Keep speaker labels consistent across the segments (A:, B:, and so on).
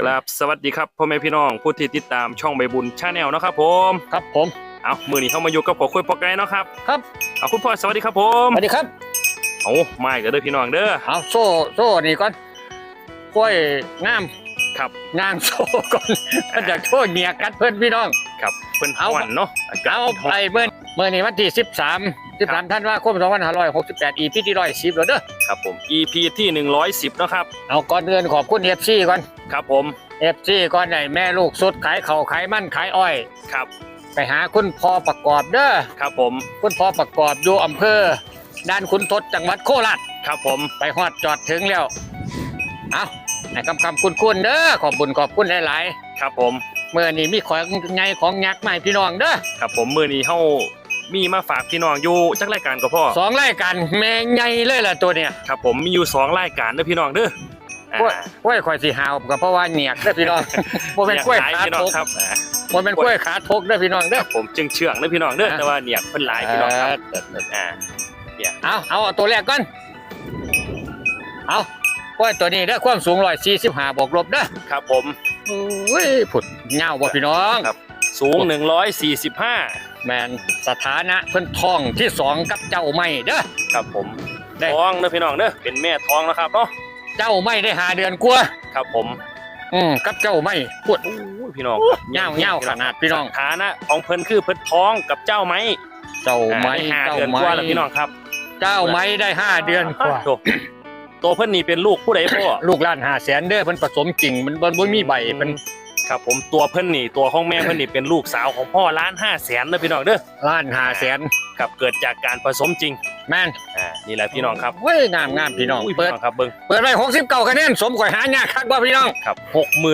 A: ครับสวัสดีครับพ่อแม่พี่น้องผู้ที่ติดตามช่องใบบุญชาแนลนาะครับผม
B: ครับผม
A: เอามือนี้เข้ามาอยู่กับผมคุยปอกไก่เนาะครับ
B: ครับ
A: เอาคุณพ่อสวัสดีครับผม
B: สวัสดีครับ
A: เอามาอีกแล้วเด้อพี่น้องเด้อ
B: เอาโซ่โซ่นี่ก่อนกล้วยงาม
A: ครับ
B: งามโซ่ก่อนมันจะโซ่เมียกัดเพื่อนพี่น้อง
A: ครับเพิ่น
B: เอา
A: หวันเนาะอากาศ
B: เอาไปเมื่อเมื่อนี้วันที่สิบสามสิบสามท่านว่าคมสองพันห้าร้อยหกสิบแปดอีพีที่ร้อยสิบแล้วเด้อ
A: ครับผม EP ที่110เนาะครับ
B: เอาก่อนเดือนขอบคุณเอฟซีก่อน
A: ครับผม
B: เอฟซีก่อนไหนแม่ลูกสุดขายเข่าวขายมันขายอ้อย
A: ครับ
B: ไปหาคุณพ่อประกอบเด้อ
A: ครับผม
B: คุณพ่อประกอบอยู่อำเภอด้านคุณทศจังหวัดโคราช
A: ครับผม
B: ไปฮอดจอดถึงแล้ว เอาให้คำคำคุณคุณเด้อขอบบุญขอบคุณหลาย
A: ครับผม
B: ๆเมื่อนี้มีของไงของยักษ์มาให้พี่น้องเด้อ
A: ครับผมมือนี้เฮามีมาฝากพี่น้องอยู่จักรายการกับพ่อ
B: สองรายการแม่ใหญ่เลยล่ะตัวเนี่ย
A: ครับผมมีอยู่สองรายการเด้อพี่น้องเด้ออ่า
B: กล้วยกล้วยข่อยสีหาวก็เพราะว่าเหนียกเด้อพี่น้องโมเป็นกล้วย
A: หลาย
B: ขา
A: พี่น้อง
B: ทก
A: ครับอ่า
B: โมเป็นกล้วยขาทกเด้อพี่น้องเด้อ
A: ผมจึงเชื่องเด้อพี่น้องเด้อ
B: อ่า
A: แต่ว่าเนี่ยเพิ่นหลายพี่น้องครับ
B: เออ
A: อ่า
B: เอาเอาเอาตัวแรกก่อนเอา กล้วยตัวนี้เด้อความสูงร้อยสี่สิบห้าบวกลบเด้อ
A: ครับผม
B: อุ้ยผุดเงาบ่พี่น้อง
A: ครับ สูง 145
B: แมนสถานะเพิ่นท้องที่สองกับเจ้าไม่เด้อ
A: ครับผม
B: ได้
A: ท้องเด้อพี่น้องเด้อเป็นแม่ท้องแล้วครับเนาะ
B: เจ้าไม่ได้หาเดือนกลัวา
A: ครับผม
B: อืมกับเจ้าไม่พูด
A: อู้ยพี่น้องครับ
B: เง่าเง่าขนาดพี่น้อง
A: สถานะของเพิ่นคือเพิ่นท้องกับเจ้าไหม
B: เจ้าไม่
A: อ่าได้ห้า
B: เจ้า
A: เดือน
B: ไม่
A: กว่าแล้วพี่น้องครับ
B: เจ้าไม่ได้ห้าเดือนกว่า
A: โต ตัวเพิ่นนี่เป็นลูกผู้ใดพ่อ
B: ลูกล้านหาแสนเด้อเพิ่นผสมจริงมันบนบ่มีใบเป็น
A: ครับผมตัวเพิ่นนี่ตัวของแม่เพิ่นนี่เป็นลูกสาวของพ่อล้านห้าแสนเด้อพี่น้องเด้อ
B: ล้านหาแสน
A: ครับเกิดจากการผสมจริง
B: แม่น
A: อ่านี่แหละพี่น้องครับ
B: เฮ้ยงามงามพี่น้อง
A: ย
B: เปิด
A: พี่น้องครับเบิ่ง
B: เปิดไว้69คะแนนสมข่อยหายากคักบ่พี่น้อง
A: ครับ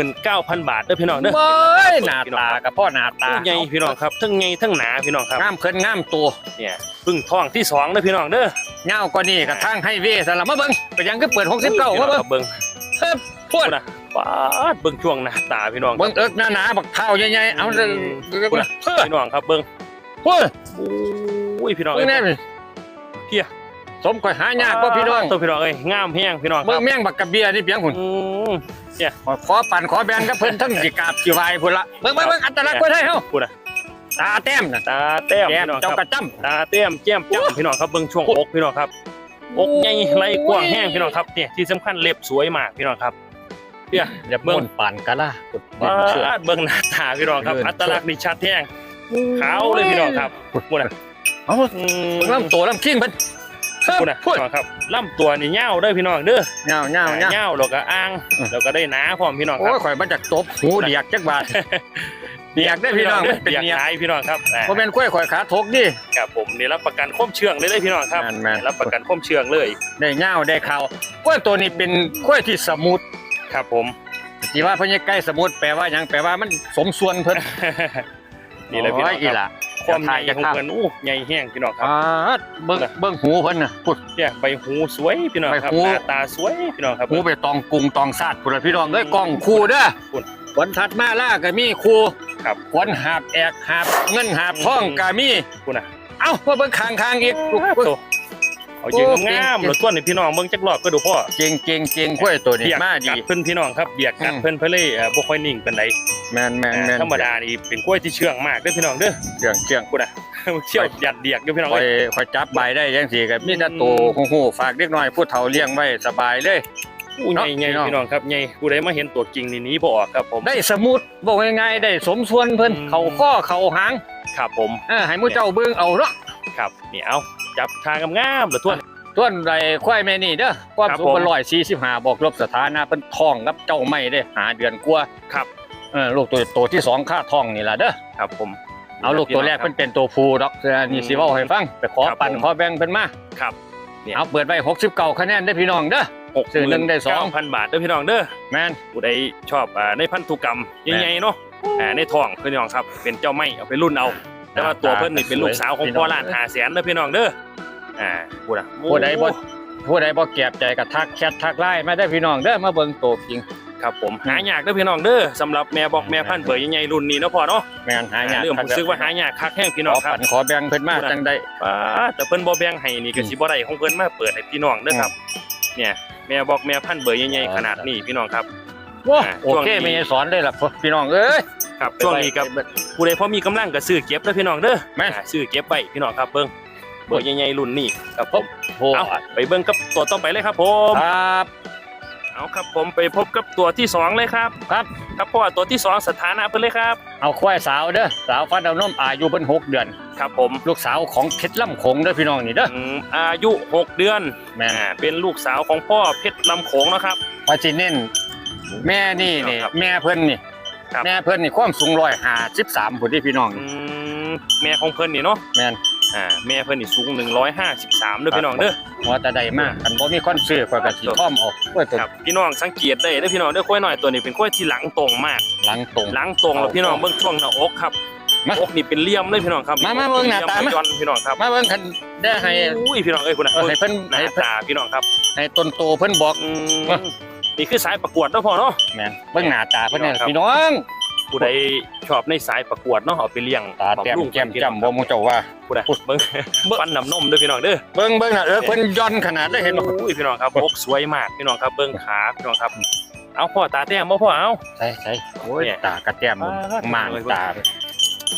A: 69,000บาทเด้อพี่น้องเด้อ
B: เบ้ยหน้าตากับพ่อหน้าตา
A: ใหญ่พี่น้องครับทั้งใหญ่ทั้งหนาพี่น้องครับ
B: งามเพิ่นงามตัว
A: เนี่ยเพึ่งท้องที่สองเด้อพี่น้องเด้อ
B: เงากว่านี้ก็ทางให้เวซะละมาเบิ่งไปยังก็เปิด69มาเบิ่ง
A: เบิ่ง
B: เฮ้ยพูด
A: นะ ปาดเบิ่งช่วงหน้าตาพี่น้อง
B: เบิ่งเอิกหน้าๆบักเท้าใหญ่ๆเอาเด้อ
A: พูดนะพี่น้องครับเบิ่ง
B: พูด
A: โอ้ยพี่น้อง
B: เบิ่งแน่
A: เอ้ย
B: นี่
A: เพี้ย
B: สมข่อยหายากบ่พี่น้อง
A: ตัวพี่น้องเอ้ยงามแฮงพี่น้องค
B: เบิ่
A: รั
B: ง
A: บ
B: แม่งบักกะเบียนี่เพียงหุ่น
A: อืม
B: ขอปั่นขอแบนกับเพิ่นทั้งสิกราบสิไหวพุ่นละเบิ่งเบิ่งเบิ่งอัตลักษณ์เพิ่นให้เฮา
A: พูดนะ
B: ตาแต้มน่ะ
A: ตาแต้ม
B: แก้ม
A: พี่น้องค
B: เจ้า
A: รับ
B: กระจ้ำ
A: ตาแต้มแก้มจ้ำพี่น้องครับเบิ่งช่วงอกพี่น้องครับอกใหญ่ไหล่กว้างแห้งพี่น้องครับเนี่ยที่สำคัญเล็บสวยมากพี่น้องครับ เพี้ย
B: อย่า
A: เบิ่
B: เบิ่
A: ง
B: งปั่นกะล่ะ
A: ปาดเบิ่งหน้าตาพี่น้องครับ
B: เดิน
A: อัตลักษณ์นี่ชัดแท้งขาวเลยพี่น้องครับพูดนะ
B: เอ้า
A: อืม
B: เบิ่งลำตัวลำคิงเพิ่นเฮ้ย
A: พูดนะ
B: พูด
A: พี่น้องครับลำตัวนี่เงาวเด้อพี่น้องเด้อ
B: เงาเงาเงา
A: เงาวแล้วก็อ้าง
B: อืม
A: แล้วก็ได้หนาพร้อมพี่น้องค
B: โอ้
A: รับ
B: ยข่อยมาจากตบหูเดียกจักบาทเดียกได้อพี่น้อง
A: เด้
B: เป็น
A: เดียก
B: เนียก
A: หายพี่น้องครับอ่า
B: บ่แม่นกล้วยข่อยขาทกดิ
A: ครับผมนี่รับประกันคมเชื่องเลยเลยพี่น้องครับ
B: แม่นๆ
A: รับประกันคมเชื่องเลย
B: ได้เงาได้ข่าวกล้วยตัวนี้เป็นกล้วยที่สมุทร
A: ครับผม
B: ที่ว่าเพิ่นใกล้สมุทรแปลว่าหยังแปลว่ามันสมส่วนเพิ่น
A: นี่แหละพี่น้อง
B: โยอี
A: ครับ
B: หล่ะ
A: ความใหญ่
B: จะ
A: ของ
B: ข้าม
A: เพิ่นอู้ใหญ่แห้งพี่น้องครับ
B: อ่าเบิ่งเบิ่งหูเพิ่นน่ะพุด
A: เนี่ยใบหูสวยพี่น้องครับ
B: ใบหู
A: หน้าตาสวยพี่น้องครับ
B: หูไปตองกุงตองซาดพุ่นล่ะพี่น้องเอ้ยกล้องคู่เด้อ
A: พุ่น
B: ขนถัดมาล่าก็มีคู่
A: ครับ
B: ขนหาบแอกหาบเงินหาบทองก็มี
A: พูดนะ
B: เอ้ามาเบิ่งข้างๆอีก
A: โตเอายืน
B: โอ้
A: งาม
B: เก่งๆ
A: รถต้นนี่พี่น้องเบิ่งจักรอบก็ดูพ่อ
B: เก่งเก่งเก่งกล้วยตัวนี้
A: เบียก
B: มา
A: กั
B: ดี
A: ดเพิ่นพี่น้องครับเบียกกัด
B: อืม
A: เพิ่นเพิ่นเลยเอ่อบ่ค่อยนิ่งปานใด
B: แม่นแม่นแม่น
A: ธรรมดานี่เป็นกล้วยที่เชื่องมากเด้อพี่น้องเด้อ
B: เกี่ยงเกี่ยง
A: พูดนะเชี่ยวหยัดเดียกเด้อพี่น้อง
B: ค่อย
A: เอ้ย
B: ค่อยจับใบได้จังซี่ก็มีแต่ตัวฮู้ๆฝากเด็กน้อยผู้เฒ่าเลี้ยงไว้สบายเลย
A: อู้ใหญ่ใหญ่
B: เนาะ
A: พี่น้องครับใหญ่ผู้ใดมาเห็นตัวจริงนี่หนีบ่ออกครับผม
B: ได้สมุดบอกง่ายๆได้สมส่วนเพิ่น
A: อืม
B: เข้าข้อเข้าหาง
A: ครับผม
B: เออให้หมู่เจ้าเบิ่งเอาเนาะ
A: ครับนี่เอา จับทางงามๆแล้วทวน
B: ส่วนไอ้ควายแม่นี่เด้อความ
A: ครับ
B: สูง
A: ผม
B: เพิ่น145บอกลบสถานะเพิ่นท้องกับเจ้าไม่ได้หาเดือนกว่า
A: ครับ
B: เออลูกตัวตัวที่สองค่าท้องนี่ล่ะเด้อ
A: ครับผม
B: เอาลูกตัวแรก
A: พี่
B: เพิ่นเป็นตัวผู้ดอกเออนี่สิเว้าให้ฟังไปขอ
A: ครับ
B: ปั่น
A: ผม
B: ขอแบ่งเพิ่นมา
A: ครับเนี่ย
B: เอาเปิดไว้69คะแนนได้อพี่น้องเด้อ
A: หก
B: ซื้อหนึ่งได้สอง
A: พันบาทเด้อพี่น้องเด้อ
B: แม่น
A: ผู้ใดชอบอ่าในพันธุกรรม
B: แม่น
A: ใหญ่ๆเนาะอ่าในท้องพี่น้องครับ เป็นเจ้าไม้เอาไปรุ่นเอา แต่ว่าตัวเพิ่นนี่เป็นลูกสาวของ
B: พี่น้อง
A: พ่อล้านหาแสนเด้อพี่น้องเด้อ อ่าพูดนะ
B: ผู้ใดบ่ผู้ใดบ่แก็บใจก็ทักแชททักไลน์มาได้อพี่น้องเด้อมาเบิ่งตัวจริง
A: ครับผมหายากเด้อพี่น้องเด้อสำหรับแม่บอกแม่พันธุ์เบอร์ใหญ่ๆรุ่นนี้เนาะพ่อเนาะ
B: แม่นหายาก
A: เรื่องผมซื้อว่าหายากคักแห้งพี่
B: ข
A: น้อ
B: อง
A: ครับ
B: ปั่นขอแบ่งเพิ่นมา
A: พูดนะ
B: จังได้
A: ป้าแต่เพิ่นบ่แบ่งให้นี่ก็สิบ่ได้ของเพิ่นมาเปิดให้พี่น้องเด้อครับ เนี่ยแม่บอกแม่พันธุ์เบอร์ใหญ่ๆขนาดนี้พี่น้องครับ
B: ว้า
A: อ่า
B: โอ
A: ช่วง
B: เค
A: นี้
B: ไม่สอนได้ล่ะพี่น้องเอ้ย
A: ครับช่วงนี้กับผู้ใดพอมีกำลังก็ซื้อเก็บเด้อพี่น้องเด้อ
B: แม่น
A: อ่าซื้อเก็บไว้พี่น้องครับเบิ่ง เบิ่งใหญ่ๆรุ่นนี้ครับผม
B: โอ้
A: เอาไปเบิ่งกับตัวต่อไปเลยครับผม
B: ครับ
A: เอาครับผมไปพบกับตัวที่สองเลยครับ
B: ครับ
A: ครับเพราะว่าตัวที่สองสถานะเพิ่นเลยครับ
B: เอาควายสาวเด้อสาวฟันเอานมอายุเป็นหกเดือน
A: ครับผม
B: ลูกสาวของเพชรล่ำโขงเด้อพี่น้องนี่เด้อ
A: อืมอายุ 6 เดือน
B: แม่น
A: อ่าเป็นลูกสาวของพ่อเพชรลำโขงนะครับ
B: พาจิเน้นแม่นี่นี่
A: ครับ
B: แม่เพิ่นนี่
A: ครับ
B: แม่เพิ่นนี่ความสูงร้อยห้าสิบสามผู้ที่พี่น้อง
A: อืมแม่ของเพิ่นนี่เนาะ
B: แม่น
A: อ่าแม่เพิ่นนี่สูง 153เด้อพี่น้องเด้อ
B: หัวตาใดมากคันบ่มีคนซื้อข่อยก็สิท่อมออกเพื่อตัว
A: ครับพี่น้องสังเกตได้เด้อพี่น้องเด้อข้อยน้อยตัวนี้เป็นข้อยที่หลังตรงมาก
B: หลังตรง
A: หลังตรงแล้วพี่น้องเบิ่งช่วงหน้าอกครับ
B: มา
A: อกนี่เป็นเหลี่ยมเลยพี่น้องครับ
B: มามาเบิ่งหน้าตามา
A: เหลี่ยย้อนพี่น้องครับ
B: มาเบิ่งคันได้ให้
A: อุ้ยพี่น้องเอ้ยคุณน่ะ
B: เออให้เพิ่น
A: หน้า
B: ให้เพิ่น
A: ตาพี่น้องครับ
B: ให้ต้นโตเพิ่นบอก
A: อืม
B: มา
A: นี่คือสายประกวดเนาะพ่อเนาะ
B: แม่นเบิ่งหน้าตาเพิ่นเนี่ย
A: ครับ
B: พี่น้อง
A: ผู้ใดชอบในสายประกวดเนาะเอาไปเลี้ยง
B: ตาแต้ม
A: บำรุง
B: แก้ม
A: พี่น้อง
B: จำบ่หมู่เจ้าว่า
A: ผู้ใดเบิ่ง ฟันน้ำนมเด้อพี่น้องเด้อ
B: เบิ่งเบิ่งน่ะเออเพิ่นย่อนขนาดเลยเห็นบ่
A: อุ้ยพี่น้องครับอกสวยมากพี่น้องครับเบิ่งขาพี่น้องครับ เอาพ่อตาแต้มบ่พ่อเอา
B: ใช่ใช่โอ้ย
A: เนี่ย
B: ตากระแต้ม
A: อ่า
B: ม่างตา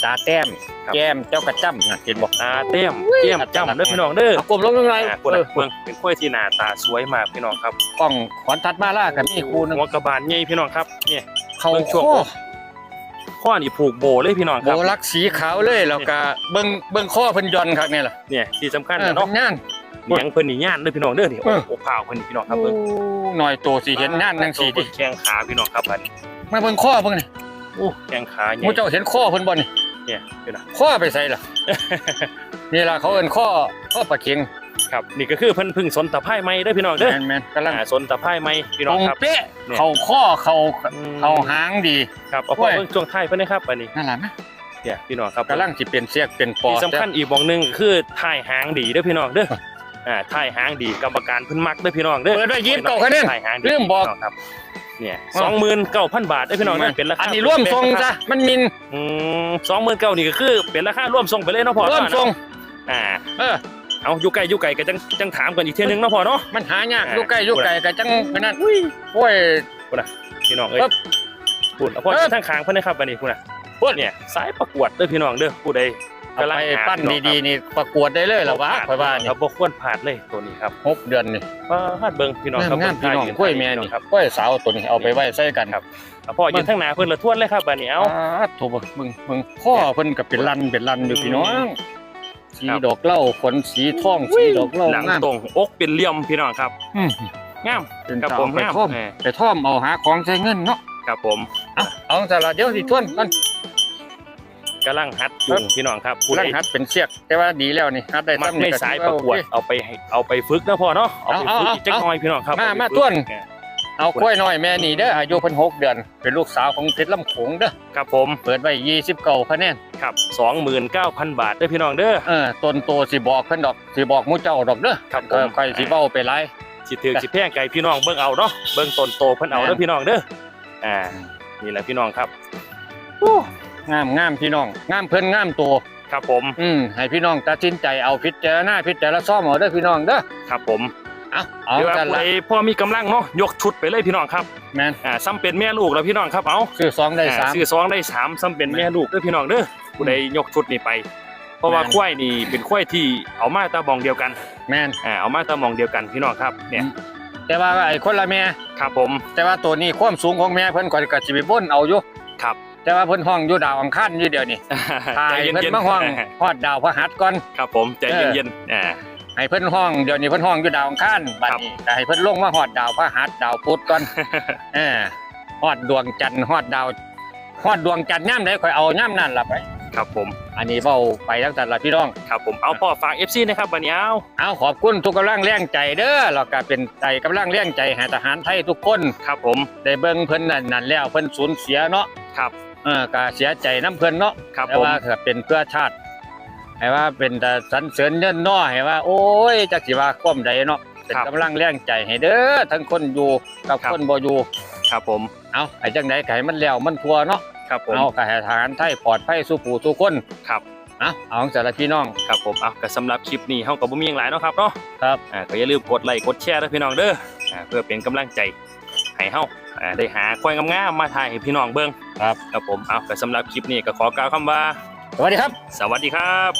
B: ตาแต้ม
A: ครับ
B: แก้มเจ้ากระจ้ำน่ะเห็นบ่
A: ตาแต้มเต้มจ้ำเด้อพี่น้องเด้อ
B: เอากลมลงยังไง
A: อ่าผู้ใดเบิ่งเป็นข้อยที่หน้าตาสวยมากพี่น้องครับ
B: กล้องขวัญทัดมาล่ากับมีครูหนึง
A: หัวกระบาลใหญ่พี่น้องครับเนี่ย
B: เขา
A: เบิ่งช่วง
B: ข้อ
A: ข้อนี่ผูกโบเลยพี่น้อง
B: โบ
A: ครับ
B: ลักสีขาวเลยแล้วก็เบิ่งเบิ่งข้อเพิ่นย่อนคักนี่ล่ะ
A: เนี่ยที่สำคัญ
B: เออ
A: นะเนาะ
B: เพิ่นย่าน
A: เลี้ยงเพิ่นนี่ย่านเด้อพี่น้องเด้อนี่
B: เออ
A: โอ้โหพาวเพิ่นนี่พี่น้องครับเบิ่ง
B: หน่อยโตสิเห็นย่านจังซี่ดิ
A: แข้งขาพี่น้องครับอันนี้
B: มาเบิ่งข้อเบิ่งนี่
A: โอ้แข้งขาให
B: ห
A: ญ่
B: มู่เจ้าเห็นข้อเพิ่นบ่นี่
A: เนี่ยพี่น้อง
B: ข้อไปใส่ล่ะ นี่ล่ะเขาเอิ้นข้อข้อปลาเข็ง
A: ครับนี่ก็คือเพิ่นเพึ่งสนตะไคร้ไหม้เด้อพี่น้องเด้อ
B: แม่นๆกำลัง
A: อ่าสนตะไคร้ไหม้พี่
B: ต
A: น้
B: ร
A: อง
B: ง
A: ครับ
B: เป๊ะ
A: เนี่ย
B: เข้าข้อเข้า
A: อืม
B: เข้าหางดี
A: ครับเอาพอ
B: โอ้ย
A: เบิ่งช่วงท้ายเพิ่นนะครับอันนี้
B: นั่นล่ะนะ
A: เนี่ยพี่น้องครับ
B: กำลังสิเป็นเสียกเป็นปอ
A: ที่สำคัญอีกบอกหนึงคือท้ายหางดีเด้อพี่น้องเด้ออ่าท้ายหางดีกรรมการเพิ่นมักเด้อพี่น้องเด้อ
B: เปิดไว้ยิบเก่าคะแนน
A: ท้ายหางดี
B: ลืมบอก
A: พี่น้งครับเนี่ย
B: อ้าว
A: 29,000บาทเด้อพี่น้องเด้อเป็นราคา
B: อันนี้ร่วมทรงจ้ะมันมิน
A: อืม29,000นี่ก็คือเป็นราคาร่วมส่งไปเลยเนาะพ่อ
B: ร่วมทรง
A: อ่า
B: เออ
A: เอาอยู่ไกลอยู่ไกลก็จังจังถามกันอีกเทื่อนึงเนาะพ่อเนาะ
B: มันหายาก
A: อ่า
B: อยู่ใกล้อยู่ไกลก็จังเป็นนั่นโอ้ย
A: พี่น้องเอ้ย
B: ครับ
A: พูดเอาพ่อ
B: ครับ
A: ทางข้างเพิ่นนะครับอันนี้พูดน่ะ
B: พูด
A: เนี่ยสายประกวดเด้อพี่น้องเด้อผู้ใด
B: เอา
A: กำลัง
B: ไป
A: หา
B: ปั้น
A: พี่อง
B: ดี
A: ครับ
B: ๆนี่ประกวดได้เลยเหรอวะข่อยว่านี่
A: ครับบ่ควรพลาดเลยตัวนี้ครับ
B: หกเดือนนี่
A: พาดเบิ่งพี่น้องครับ
B: งามๆพี่น้อง
A: เบิ่
B: กล้วยแม่
A: พี่
B: นี่
A: ครับ
B: กล้วยสาวตัวนี้เอาไปไว้ใส่กัน
A: ครับเอาพ่อยืนทางหน้าเพิ่นละทวนเลยครับบัดนี้เอา
B: อ่าโทรเบิ่งเบิ่งเบิ่งข้อเพิ่นก็เป็นลันเป็นลันอยู่พี่น้อง สี
A: ครับ
B: ดอกเหล้าขนสีทองสีดอกเหล้า
A: หลัง
B: งาม
A: ตรงอกเป็นเหลี่ยมพี่น้องครับ
B: อืม
A: งาม
B: เป็น
A: ครับ
B: สาว
A: ผม
B: ไป
A: งาม
B: ท่อม
A: เออ
B: ไปท่อมเอาหาของใช้เงินเนาะ
A: ครับผม
B: เอาเอาแต่ละเดี๋ยวสิทวนกัน
A: กำลังหัดจูงพี่น้องครับผู้ใด
B: ลังหัดเป็นเสียกแต่ว่าดีแล้วนี่หัดได้
A: มัก
B: ซ้ำ
A: ใน
B: นี่ก็
A: สาย
B: ถือ
A: ประกวด
B: โอเค
A: เอาไปให้เอาไปฝึกนะพ่อเนาะเอาไป
B: เอา
A: ฝึก
B: เอา
A: อีกจัก
B: เอา
A: หน่อยพี่น้องครับ
B: มา
A: เอไป
B: มา
A: ฝึก
B: ต้วน
A: เออ
B: เอากล้วยน้อยแม่นี่เด้ออายุเพิ่นหกเดือน เป็นลูกสาวของเพชรลำโขงเด้อ
A: ครับผม
B: เปิดไว้ยี่สิบเก้าคะแนน
A: ครับ29,000บาทเด้อพี่น้องเด้อ
B: เออต้นโตสิบอกเพิ่นดอกสิบอกหมู่เจ้าดอกเด้อ
A: ครับผ
B: เออ
A: ม
B: ใครสิเว้าไปหลาย
A: สิถือสิแพงไก่พี่น้องเบิ่งเอาเนาะเบิ่งต้นโตเพิ่นเอาเด้อพี่น้องเด้ออ่านี่แหละพี่น้องครับ
B: งามงามพี่น้องงามเพิ่นงามตัว
A: ครับผม
B: อืมให้พี่น้องตัดสินใจเอาพิจารณาพิจารณาซ่อมเอาเด้อพี่น้องเด้อ
A: ครับผม
B: เอาเอา
A: หรือว่า
B: กัน
A: ผู้
B: ละ
A: ใดพอมีกำลังเนาะยกชุดไปเลยพี่น้องครับ
B: แม่น
A: อ่าซ้ำเป็นแม่ลูกแล้วพี่น้องครับเอา
B: ซื้อสองได้สาม
A: อ่ซื้อสองได้สามซ้ำเป็นแม่ลูกเด้อพี่น้องเด้อผู้ใดยกชุดนี้ไป เพราะว่า
B: แม่น
A: ควายนี่เป็นควายที่เอามาตามองเดียวกัน
B: แม่น
A: อ่าเอามาตามองเดียวกันพี่น้องครับเนี่ย
B: แต่ว่าไอ้คนละแม่
A: ครับผม
B: แต่ว่าตัวนี้ความสูงของแม่เพิ่นก็ก็สิไปบ่นเอาอยู่
A: ครับ
B: แต่ว่าเพิ่นห้องอยู่ดาวอังคารอยู่เดียวนี่ถ่าย
A: ใจ
B: เพิ่น
A: เย็น
B: มาห้องฮอดดาวพฤหัสก่อน
A: ครับผมใจ
B: เออ
A: เย็นๆอ่า
B: ให้เพิ่นห้องเดี๋ยวนี้เพิ่นห้องอยู่ดาวอังคารบัดนี้แต่ให้เพิ่นลงมาฮอดดาวพฤหัสดาวพุธก่อนเออฮอดดวงจันทร์ฮอดดาวฮอดดวงจันทร์ย่ำใดข่อยเอาย่ำนั่นล่ะไป
A: ครับผม
B: อันนี้เว้าไปตั้งแต่ละพี่น้อง
A: ครับผมเอาพ่อฝาก FC นะครับบัดนี้เอา
B: เอาขอบคุณทุกกำลังแรงใจเด้อแล้วก็เป็นใจกำลังแรงใจให้ทหารไทยทุกคน
A: ครับผม
B: ได้เบิ่งเพิ่นนั่นนั่นแล้วเพิ่นสูญเสียเนาะ
A: ครับ
B: เออก็เสียใจน้ำเพิ่นเนาะ
A: ครับ
B: แต่
A: ผม
B: ว่าก็เป็นเพื่อชาติ ให้ว่าเป็นแต่สรรเสริญเนินน้อให้ว่า โอ้ยจักสิว่าความใดเนาะเป็นกำลังแรงใจให้เด้อทั้งคนอยู่กับคนบ่อยู่
A: ครับผม
B: เอาไอ้จังไดก็ให้มันแล้วมันทั่วเนาะ
A: ครับผม
B: เอาก็ให้ทหารไทยปลอดภัยสู่ผู้ทุกคน
A: ครับ
B: เอาเอาของแต่ละพี่น้อง
A: ครับผมเอาก็สำหรับคลิปนี้เฮาก็บ่มีหยังหลายเนาะครับเนาะ
B: ครับ
A: อ่าก็อย่าลืมกดไลค์กดแชร์ด้วยพี่น้องเด้ออ่าเพื่อเป็นกำลังใจให้เฮาอ่าได้หาควายงามๆมาถ่ายให้พี่น้องเบิ่ง
B: ครับ
A: ครับผมเอาก็สำหรับคลิปนี้ก็ขอกล่าวคำว่า
B: สวัสดีครับ
A: สวัสดีครับ